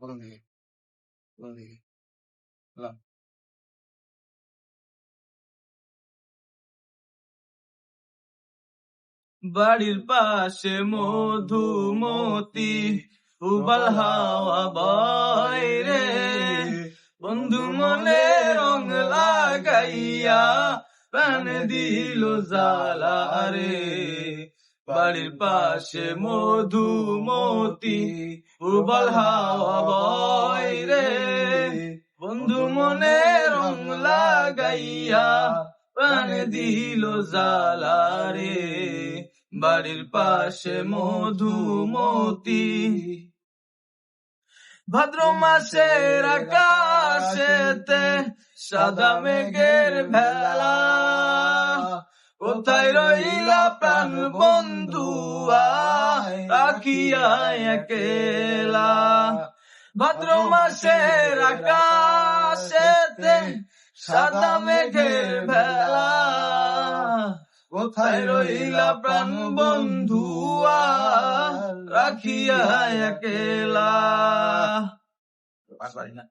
প্রথম থেকে প্রথম থেকে লা। বাড়ির পাশে মধুমতি উবাল হাওয়া বয় রে বন্ধু মনে রং লাগাইয়া প্রাণ দিল জালা রে বাড়ির পাশে মধুমতি উবাল হাওয়া বয় রে। বন্ধু মনে রং লাগাইয়া প্রাণ দিল জালা রে। বাড়ির পাশে মধুমতি, ভাদ্র মাসের আকাশেতে সাদা মেঘের ভেলা। কোথায় রইলা প্রাণ বন্ধু? রাখিয়া একেলা। ভাদ্র মাসের আকাশেতে সাদা মেঘের ভেলা। কোথায় রইলা প্রাণ বন্ধু? রাখিয়া একেলা। পারি না